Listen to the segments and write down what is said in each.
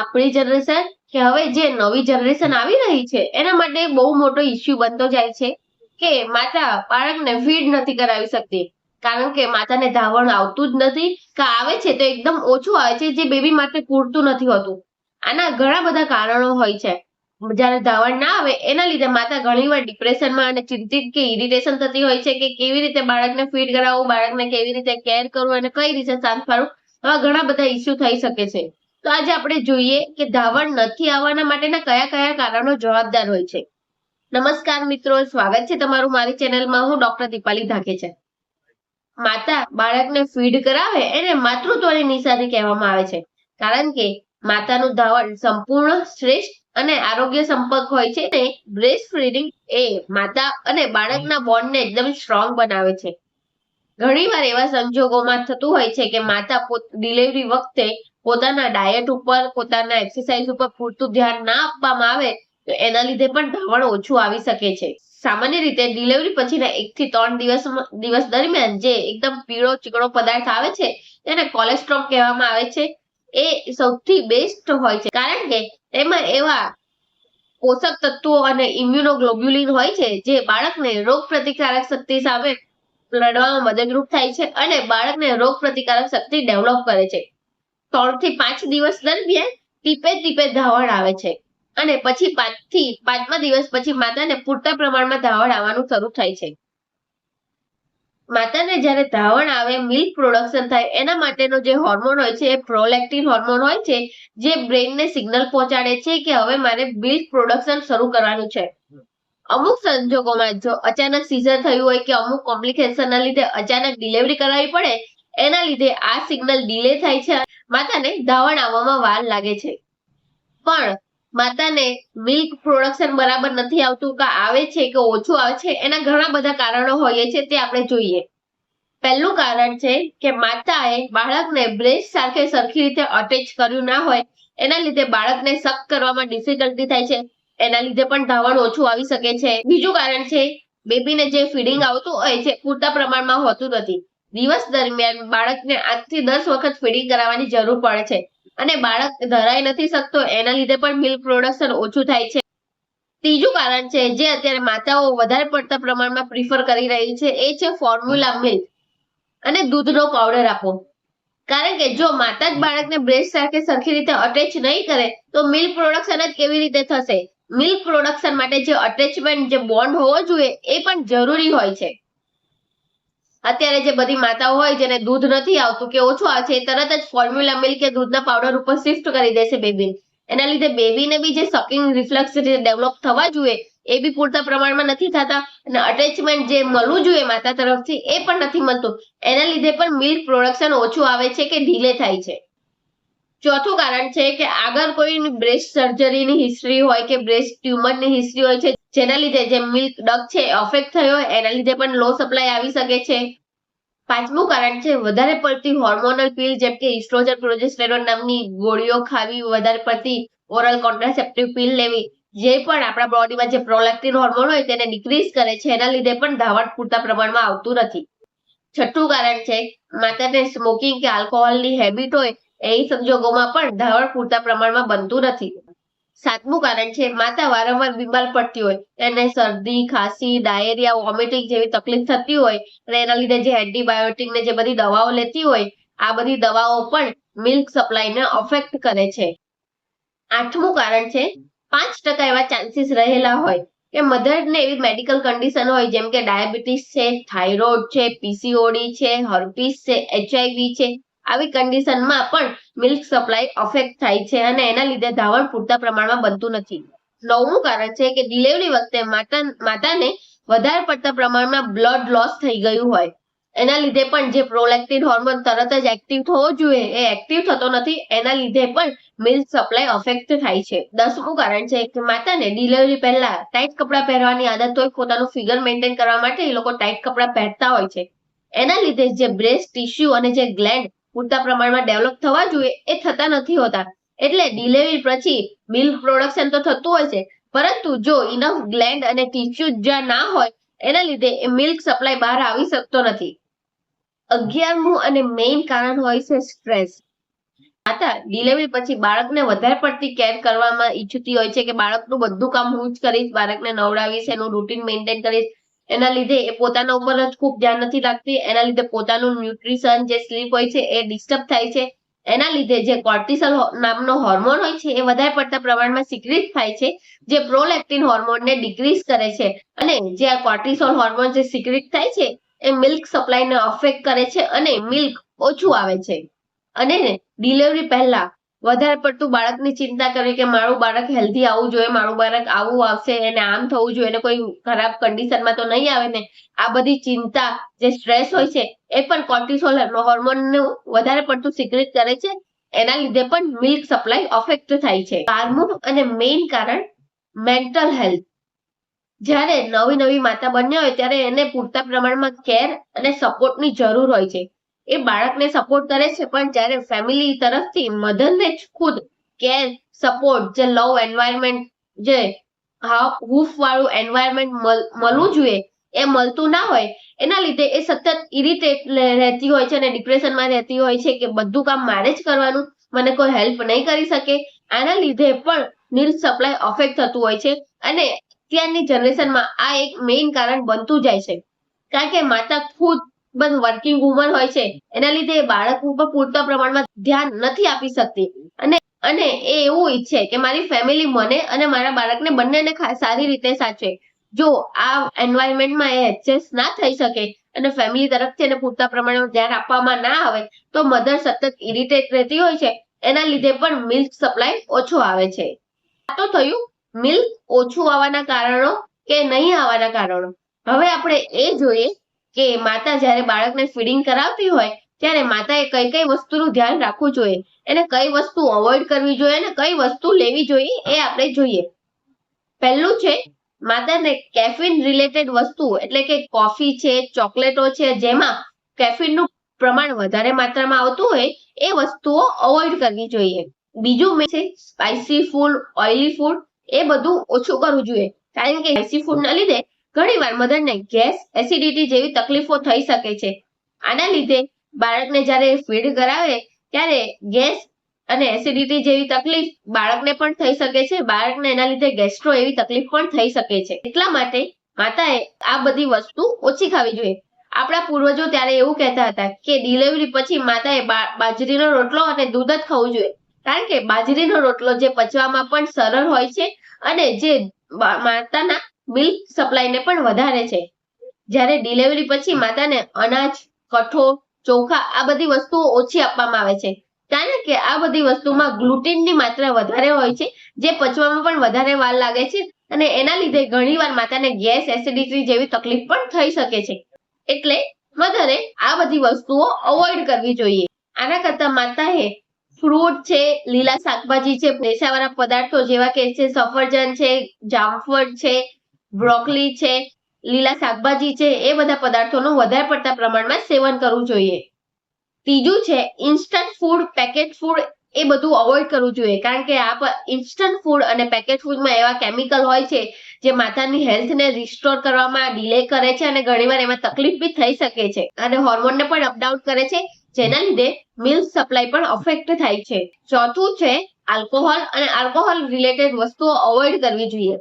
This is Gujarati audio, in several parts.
આપણી જનરેશન કે હવે જે નવી જનરેશન આવી રહી છે, એના માટે બહુ મોટો ઇસ્યુ બનતો જાય છે કે માતા બાળકને ફીડ નથી કરાવી શકતી. કારણ કે માતાને ધાવણ આવતું જ નથી. કે આવે છે તો એકદમ ઓછું આવે છે, જે બેબી માટે પૂરતું નથી હોતું. આના ઘણા બધા કારણો હોય છે. જ્યારે ધાવણ ના આવે, એના લીધે માતા ઘણીવાર ડિપ્રેશનમાં અને ચિંતિત કે ઇરિટેશન થતી હોય છે કે કેવી રીતે બાળકને ફીડ કરાવવું બાળકને કેવી રીતે કેર કરવું અને કઈ રીતે શાંત પાડવું આવા ઘણા બધા ઇસ્યુ થઈ શકે છે. તો આજે આપણે જોઈએ કે ધાવણ નથી આવવાના માટેના કયા કયા કારણો જવાબદાર હોય છે. નમસ્કાર મિત્રો, સ્વાગત છે તમારું મારી ચેનલમાં. હું ડોક્ટર દીપાલી ધાકે છે. માતા બાળકને ફીડ કરાવે એને માતૃત્વની નિશાની કહેવામાં આવે છે. કારણ કે માતાનું ધાવણ સંપૂર્ણ શ્રેષ્ઠ અને આરોગ્ય સંપર્ક હોય છે. ને બ્રેસ્ટ ફીડિંગ એ માતા અને બાળકના બોન્ડને એકદમ સ્ટ્રોંગ બનાવે છે. ઘણીવાર એવા સંજોગોમાં થતું હોય છે કે માતા ડિલિવરી વખતે પોતાના ડાયટ ઉપર, પોતાના એક્સરસાઇઝ ઉપર પૂરતું ધ્યાન ના આપવામાં આવે, તો એના લીધે પણ ધાવણ ઓછું આવી શકે છે. સામાન્ય રીતે ડિલિવરી પછીના એક થી ત્રણ દિવસ દિવસ દરમિયાન જે એકદમ પીળો, ચીકણો પદાર્થ આવે છે તેને કોલેસ્ટ્રોલ કહેવામાં આવે છે, એ સૌથી બેસ્ટ હોય છે. કારણ કે એમાં એવા પોષક તત્વો અને ઇમ્યુનોગ્લોબ્યુલિન હોય છે, જે બાળકને રોગ પ્રતિકારક શક્તિ સામે લડવામાં મદદરૂપ થાય છે અને બાળકને રોગ પ્રતિકારક શક્તિ ડેવલપ કરે છે. ત્રણથી પાંચ દિવસ દરમિયાન ટીપે ટીપે ધાવણ આવે છે અને પછી પાંચથી પાંચમા દિવસ પછી માતાને પૂરતા પ્રમાણમાં ધાવણ આવવાનું શરૂ થાય છે. માતાને જ્યારે ધાવણ આવે મિલ્ક પ્રોડક્શન થાય, એના માટેનો જે હોર્મોન હોય છે, એ પ્રોલેક્ટિન હોર્મોન હોય છે, જે બ્રેઇનને સિગ્નલ પહોંચાડે છે કે હવે મારે મિલ્ક પ્રોડક્શન શરૂ કરવાનું છે. અમુક સંજોગોમાં જો અચાનક સીઝર થયું હોય કે અમુક કોમ્પ્લિકેશનના લીધે અચાનક ડિલિવરી કરાવી પડે, એના લીધે આ સિગ્નલ ડિલે થાય છે. માતાને ધાવણ આવવામાં વાર લાગે છે. પણ માતાને મિલ્ક પ્રોડક્શન બરાબર નથી આવતું કે આવે છે કે ઓછું આવે છે, એના ઘણા બધા કારણો હોય છે તે આપણે જોઈએ. પહેલું કારણ છે કે માતાએ બાળકને બ્રેસ્ટ સાથે સરખી રીતે અટેચ કર્યું ના હોય, એના લીધે બાળકને સક કરવામાં ડિફિકલ્ટી થાય છે. એના લીધે પણ ધાવણ ઓછું આવી શકે છે. બીજું કારણ છે, બેબીને જે ફીડિંગ આવતું હોય છે, પૂરતા પ્રમાણમાં હોતું નથી. દિવસ દરમિયાન બાળકને આઠથી દસ વખત ફીડિંગ કરાવવાની જરૂર પડે છે અને બાળક ધરાઈ નથી શકતો, એના લીધે પણ મિલ્ક પ્રોડક્શન ઓછું થાય છે. ત્રીજું કારણ છે, જે અત્યારે માતાઓ વધારે પડતા પ્રમાણમાં પ્રિફર કરી રહી છે, એ છે ફોર્મ્યુલા મિલ્ક અને દૂધનો પાવડર આપો કારણ કે જો માતા જ બાળકને બ્રેસ્ટ સાથે સરખી રીતે અટેચ નહીં કરે, તો મિલ્ક પ્રોડક્શન જ કેવી રીતે થશે? મિલ્ક પ્રોડક્શન માટે જે અટેચમેન્ટ જે બોન્ડ હોવો જોઈએ, એ પણ જરૂરી હોય છે. અત્યારે જે બધી માતાઓ હોય જેને દૂધ નથી આવતું, કે ઓછું આવે છે તરત જ ફોર્મ્યુલા મિલ્ક કે દૂધના પાવડર ઉપર શિફ્ટ કરી દેશે બેબીને એના લીધે બેબીને બી જે સકિંગ રિફ્લેક્સ ડેવલપ થવા જોઈએ, એ બી પૂરતા પ્રમાણમાં નથી થતા. અને અટેચમેન્ટ જે મળવું જોઈએ માતા તરફથી, એ પણ નથી મળતું. એના લીધે પણ મિલ્ક પ્રોડક્શન ઓછું આવે છે કે ઢીલે થાય છે. ચોથું કારણ છે કે આગળ કોઈ બ્રેસ્ટ સર્જરીની હિસ્ટ્રી હોય કે બ્રેસ્ટ ટ્યુમરની હિસ્ટ્રી હોય છે, જેના લીધે જે મિલ્ક ડક છે અફેક્ટ થયો હોય એના લીધે પણ લો સપ્લાય આવી શકે છે. પાંચમું કારણ છે, વધારે પડતી હોર્મોનલ પીલ જેમ કે ઇસ્ટ્રોજન પ્રોજેસ્ટેરોન નામની ગોળીઓ ખાવી, વધારે પડતી ઓરલ કોન્ટ્રાસેપ્ટિવ પીલ લેવી, જે પણ આપણા બોડીમાં જે પ્રોલેક્ટિન હોર્મોન હોય તેને ડિક્રીઝ કરે છે, એના લીધે પણ ધાવણ પૂરતા પ્રમાણમાં આવતું નથી. છઠ્ઠું કારણ છે, માતાને સ્મોકિંગ કે આલ્કોહોલની હેબિટ હોય એ સંજોગોમાં પણ ધાવણ પૂરતા પ્રમાણમાં બનતું નથી. સાતમું કારણ છે, માતા વારંવાર બીમાર પડતી હોય. એને શરદી, ખાંસી, ડાયેરિયા, વોમિટિંગ જેવી તકલીફ થતી હોય અને એના લીધે જે એન્ટીબાયોટિક ને જે બધી દવાઓ લેતી હોય, આ બધી દવાઓ પણ મિલ્ક સપ્લાયને અફેક્ટ કરે છે. આઠમું કારણ છે, પાંચ ટકા એવા ચાન્સીસ રહેલા હોય કે મધરને એવી મેડિકલ કન્ડિશન હોય જેમ કે ડાયાબિટીસ છે, થાઇરોઇડ છે, પીસીઓડી છે, હર્પીસ છે એચઆઈવી છે. આવી કન્ડિશનમાં પણ મિલ્ક સપ્લાય અફેક્ટ થાય છે અને એના લીધે ધાવણ પૂરતા પ્રમાણમાં બનતું નથી. નવમું કારણ છે કે ડિલિવરી વખતે માતા, માતાને વધારે પડતા પ્રમાણમાં બ્લડ લોસ થઈ ગયું હોય. એના લીધે પણ જે પ્રોલેક્ટિન હોર્મોન તરત જ એક્ટિવ થવો જોઈએ, એ એક્ટિવ થતો નથી, એના લીધે પણ મિલ્ક સપ્લાય અફેક્ટ થાય છે. દસમું કારણ છે કે માતાને ડિલિવરી પહેલા ટાઈટ કપડાં પહેરવાની આદત હોય, પોતાનું ફિગર મેન્ટેન કરવા માટે એ લોકો ટાઈટ કપડાં પહેરતા હોય છે. એના લીધે જે બ્રેસ્ટ ટીશ્યુ અને જે ગ્લેન્ડ પૂરતા પ્રમાણમાં ડેવલપ થવા જોઈએ એ થતા નથી હોતા. એટલે ડિલિવરી પછી મિલ્ક પ્રોડક્શન તો થતું હોય છે, પરંતુ જો ઇનફ ગ્લેન્ડ અને ટીસ્યુ જ્યાં ના હોય, એના લીધે એ મિલ્ક સપ્લાય બહાર આવી શકતો નથી. અગિયારમું અને મેઇન કારણ હોય છે સ્ટ્રેસ માતા ડિલિવરી પછી બાળકને વધારે પડતી કેર કરવામાં ઈચ્છતી હોય છે કે બાળકનું બધું કામ હું જ કરીશ, બાળકને નવડાવીશ, એનું રૂટીન મેન્ટેન કરીશ. એના લીધે એ પોતાના ઉપર જ ખૂબ ધ્યાન નથી રાખતી. એના લીધે પોતાનું ન્યુટ્રિશન જે સ્લીપ હોય છે એ ડિસ્ટર્બ થાય છે. એના લીધે જે કોર્ટિસોલ નામનો હોર્મોન હોય છે એ વધારે પડતા પ્રમાણમાં સિક્રિટ થાય છે. જે પ્રોલેક્ટિન હોર્મોનને ડિક્રીઝ કરે છે. અને જે આ કોર્ટિસોલ હોર્મોન જે સિક્રિટ થાય છે એ મિલ્ક સપ્લાયને અફેક્ટ કરે છે અને મિલ્ક ઓછું આવે છે. અને ડિલિવરી પહેલા વધારે પડતું બાળકની ચિંતા કરવી કે મારું બાળક હેલ્ધી આવવું જોઈએ, મારું બાળક આવું આવશે, એને આમ થવું જોઈએ, એને કોઈ ખરાબ કન્ડિશનમાં તો નહીં આવે ને, આ બધી ચિંતા જે સ્ટ્રેસ હોય છે, એ પણ કોર્ટિસોલ હોર્મોનનું વધારે પડતું સિક્રેટ કરે છે. એના લીધે પણ મિલ્ક સપ્લાય અફેક્ટ થાય છે. બારમું અને મેઇન કારણ મેન્ટલ હેલ્થ જ્યારે નવી નવી માતા બન્યા હોય, ત્યારે એને પૂરતા પ્રમાણમાં કેર અને સપોર્ટની જરૂર હોય છે. એ બાળકને સપોર્ટ કરે છે, પણ જ્યારે ફેમિલી તરફથી મધરને જ ખુદ કેર સપોર્ટ જે લવ એન્વાયરમેન્ટ જે હા હૂફ વાળું એન્વાયરમેન્ટ મળવું જોઈએ, એ મળતું ના હોય, એના લીધે એ સતત ઇરિટેટ રહેતી હોય છે અને ડિપ્રેશનમાં રહેતી હોય છે કે બધું કામ મારે જ કરવાનું, મને કોઈ હેલ્પ નહીં કરી શકે, આના લીધે પણ મિલ્ક સપ્લાય અફેક્ટ થતું હોય છે અને અત્યારની જનરેશનમાં આ એક મેઇન કારણ બનતું જાય છે. કારણ કે માતા ખુદ બસ વર્કિંગ વુમન હોય છે. એના લીધે બાળક ઉપર પૂરતા પ્રમાણમાં ધ્યાન નથી આપી શકતી. અને અને એ એવું ઈચ્છે કે મારી ફેમિલી મને અને મારા બાળકને બંનેને સારી રીતે સાચવે. જો આ એન્વાયરમેન્ટમાં એ એડજસ્ટ ના થઈ શકે અને ફેમિલી તરફથી એને પૂરતા પ્રમાણમાં ધ્યાન આપવામાં ના આવે, તો મધર સતત ઇરિટેટ રહેતી હોય છે. એના લીધે પણ મિલ્ક સપ્લાય ઓછો આવે છે. આ તો થયું મિલ્ક ઓછું આવવાના કારણો કે નહીં આવવાના કારણો? હવે આપણે એ જોઈએ કે માતા જ્યારે બાળકને ફીડિંગ કરાવતી હોય, ત્યારે માતાએ કઈ કઈ વસ્તુનું ધ્યાન રાખવું જોઈએ. એને કઈ વસ્તુ અવોઇડ કરવી જોઈએ અને કઈ વસ્તુ લેવી જોઈએ એ આપણે જોઈએ. પહેલું છે, માતાને કેફીન રિલેટેડ વસ્તુ એટલે કે કોફી છે, ચોકલેટો છે, જેમાં કેફીનનું પ્રમાણ વધારે માત્રામાં આવતું હોય, એ વસ્તુઓ અવોઇડ કરવી જોઈએ. બીજું મેં છે સ્પાઇસી ફૂડ ઓઇલી ફૂડ એ બધું ઓછું કરવું જોઈએ. કારણ કે સ્પાઇસી ફૂડના લીધે ઘણીવાર મધરને ગેસ એસિડિટી જેવી તકલીફો થઈ શકે છે. આના લીધે બાળકને જ્યારે ફીડ કરાવે ત્યારે ગેસ અને એસિડિટી જેવી તકલીફ બાળકને પણ થઈ શકે છે. બાળકને એના લીધે ગેસ્ટ્રો એવી તકલીફ પણ થઈ શકે છે. એટલા માટે માતાએ આ બધી વસ્તુ ઓછી ખાવી જોઈએ. આપણા પૂર્વજો ત્યારે એવું કહેતા હતા કે ડિલિવરી પછી માતાએ બાજરીનો રોટલો અને દૂધ જ ખાવું જોઈએ. કારણ કે બાજરીનો રોટલો જે પચવામાં પણ સરળ હોય છે અને જે માતાના મિલ્ક સપ્લાયને પણ વધારે છે. જ્યારે ડિલિવરી પછી માતાને અનાજ કઠોળ ચોખા આ બધી વસ્તુઓ ઓછી આપવામાં આવે છે. કારણ કે આ બધી વસ્તુમાં ગ્લુટેનની માત્રા વધારે હોય છે, જે પચવામાં પણ વધારે વાર લાગે છે અને એના લીધે ઘણીવાર માતાને ગેસ એસિડિટી જેવી તકલીફ પણ થઈ શકે છે. એટલે મધરે આ બધી વસ્તુઓ અવોઇડ કરવી જોઈએ. આના કરતા માતાએ ફ્રૂટ છે, લીલા શાકભાજી છે રેસાવાળા પદાર્થો જેવા કે છે, સફરજન છે, જામફળ છે બ્રોકલી છે, લીલા શાકભાજી છે, એ બધા પદાર્થોનું વધારે પડતા પ્રમાણમાં સેવન કરવું જોઈએ. ત્રીજું છે ઇન્સ્ટન્ટ ફૂડ પેકેટ ફૂડ એ બધું અવોઇડ કરવું જોઈએ. કારણ કે આ ઇન્સ્ટન્ટ ફૂડ અને પેકેટ ફૂડમાં એવા કેમિકલ હોય છે, જે માતાની હેલ્થને રિસ્ટોર કરવામાં ડિલે કરે છે અને ઘણીવાર એમાં તકલીફ બી થઈ શકે છે. અને હોર્મોનને પણ અપડાઉન કરે છે, જેના લીધે મિલ્ક સપ્લાય પણ અફેક્ટ થાય છે. ચોથું છે આલ્કોહોલ અને આલ્કોહોલ રિલેટેડ વસ્તુઓ અવોઇડ કરવી જોઈએ.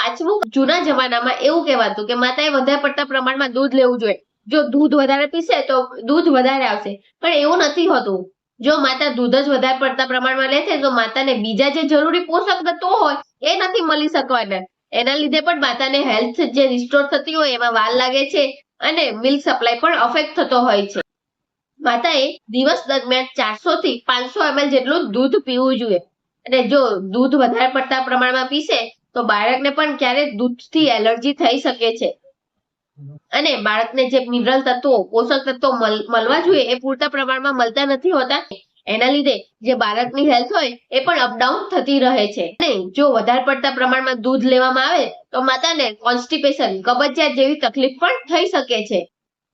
પાંચમું જૂના જમાનામાં એવું કહેવાતું કે માતાએ વધારે પડતા પ્રમાણમાં દૂધ લેવું જોઈએ. જો દૂધ વધારે પીશે તો દૂધ વધારે આવશે. પણ એવું નથી હોતું. જો માતા દૂધ જ વધારે પડતા પ્રમાણમાં લે છે, તો માતાને બીજા જે જરૂરી પોષક તત્વો હોય, એ નથી મળી શકવાના. એના લીધે પણ માતાને હેલ્થ જે રિસ્ટોર થતી હોય એમાં વાર લાગે છે અને મિલ્ક સપ્લાય પણ અફેક્ટ થતો હોય છે. માતાએ દિવસ દરમિયાન ચારસો થી પાંચસો એમએલ જેટલું દૂધ પીવું જોઈએ. અને જો દૂધ વધારે પડતા પ્રમાણમાં પીશે તો બાળકને પણ ક્યારેક દૂધથી એલર્જી થઈ શકે છે. અને બાળકને જે મિનરલ તત્વો, પોષક તત્વો મળવા જોઈએ એ પૂરતા પ્રમાણમાં મળતા નથી હોતા. એના લીધે જે બાળકની હેલ્થ હોય એ પણ અપડાઉન થતી રહે છે. અને જો વધારે પડતા પ્રમાણમાં દૂધ લેવામાં આવે તો માતાને કોન્સ્ટિપેશન, કબજિયાત જેવી તકલીફ પણ થઈ શકે છે.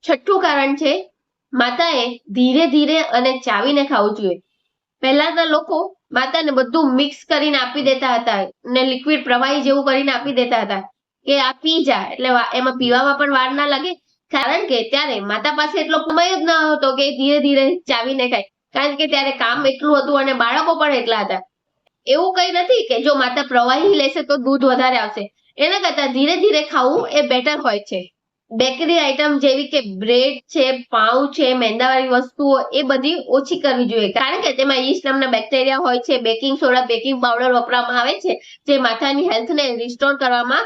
છઠ્ઠું કારણ છે, માતાએ ધીરે ધીરે અને ચાવીને ખાવું જોઈએ. પહેલાના લોકો માતાને બધું મિક્સ કરીને આપી દેતા હતા ને લિક્વિડ પ્રવાહી જેવું કરીને આપી દેતા હતા કે આ પી જા. એટલે એમાં પીવામાં પણ વાર ના લાગે. કારણ કે ત્યારે માતા પાસે એટલો સમય જ ન હતો કે ધીરે ધીરે ચાવીને ખાય. કારણ કે ત્યારે કામ એટલું હતું અને બાળકો પણ એટલા હતા. એવું કઈ નથી કે જો માતા પ્રવાહી લેશે તો દૂધ વધારે આવશે. એના કરતા ધીરે ધીરે ખાવું એ બેટર હોય છે. બેકરી આઇટમ જેવી કે બ્રેડ છે, પાઉં છે, મેંદાવાળી વસ્તુઓ, એ બધી ઓછી કરવી જોઈએ. કારણ કે તેમાં યીસ્ટ નામના બેક્ટેરિયા હોય છે, બેકિંગ સોડા, બેકિંગ પાવડર વાપરવામાં આવે છે, જે માથાની હેલ્થને રિસ્ટોર કરવામાં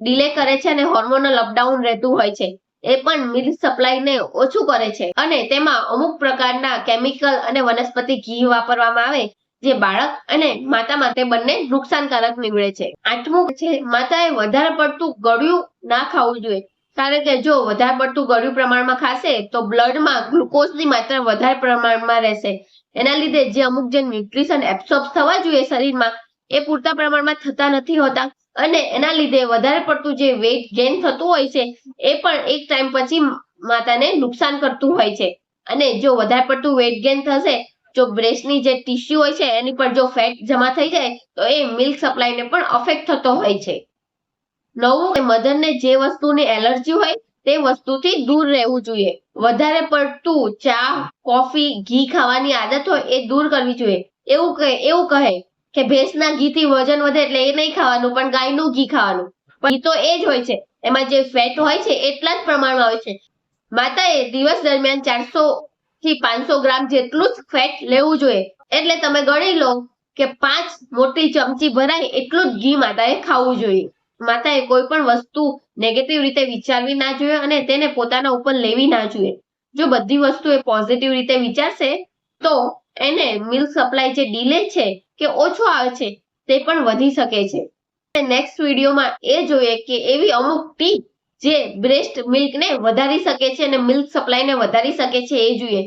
ડીલે કરે છે અને હોર્મોનલ અપડાઉન રહેતું હોય છે. એ પણ મિલ્ક સપ્લાયને ઓછું કરે છે. અને તેમાં અમુક પ્રકારના કેમિકલ અને વનસ્પતિ ઘી વાપરવામાં આવે, જે બાળક અને માતા માટે બંને નુકસાનકારક નીવડે છે. આઠમું છે, માતાએ વધારે પડતું ગળ્યું ના ખાવું જોઈએ. કારણ કે જો વધારે પડતું ગળ્યું પ્રમાણમાં ખાશે, તો બ્લડમાં ગ્લુકોઝની માત્રા વધારે પ્રમાણમાં રહેશે. એના લીધે જે અમુક જે ન્યુટ્રિશન એબ્સોર્બ થવા જોઈએ શરીરમાં, એ પૂરતા પ્રમાણમાં થતા નથી હોતા. અને એના લીધે વધારે પડતું જે વેઇટ ગેઇન થતું હોય છે, એ પણ એક ટાઈમ પછી માતાને નુકસાન કરતું હોય છે. અને જો વધારે પડતું વેઇટ ગેઇન થશે, જો બ્રેસ્ટની જે ટીસ્યુ હોય છે, એની પર જો ફેટ જમા થઈ જાય, તો એ મિલ્ક સપ્લાયને પણ અફેક્ટ થતો હોય છે. નવું મધરને જે વસ્તુની એલર્જી હોય તે વસ્તુથી દૂર રહેવું જોઈએ. વધારે પડતું ચા, કોફી, ઘી ખાવાની આદત હોય એ દૂર કરવી જોઈએ. એવું કહે એવું કહે કે ભેંસના ઘીથી વજન વધે એટલે એ નહીં ખાવાનું, પણ ગાયનું ઘી ખાવાનું. ઘી તો એ જ હોય છે. એમાં જે ફેટ હોય છે એટલા જ પ્રમાણમાં હોય છે. માતાએ દિવસ દરમિયાન ચારસો થી પાંચસો ગ્રામ જેટલું જ ફેટ લેવું જોઈએ. એટલે તમે ગણી લો કે પાંચ મોટી ચમચી ભરાય એટલું જ ઘી માતાએ ખાવું જોઈએ. માતાએ કોઈ પણ વસ્તુ નેગેટિવ રીતે વિચારવી ના જોઈએ અને તેને પોતાના ઉપર લેવી ના જોઈએ. જો બધી વસ્તુ એ પોઝિટિવ રીતે વિચારશે, તો એને મિલ્ક સપ્લાય જે ડીલે છે કે ઓછો આવે છે, તે પણ વધી શકે છે. નેક્સ્ટ વિડીયોમાં એ જોઈએ કે એવી અમુક ટીપ જે બ્રેસ્ટ મિલ્કને વધારી શકે છે અને મિલ્ક સપ્લાયને વધારી શકે છે એ જોઈએ.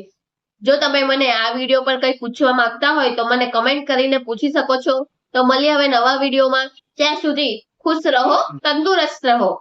જો તમે મને આ વીડિયો પર કંઈ પૂછવા માંગતા હોય તો મને કમેન્ટ કરીને પૂછી શકો છો. તો મળીએ હવે નવા વિડીયોમાં ત્યાં સુધી ખુશ રહો તંદુરસ્ત રહો.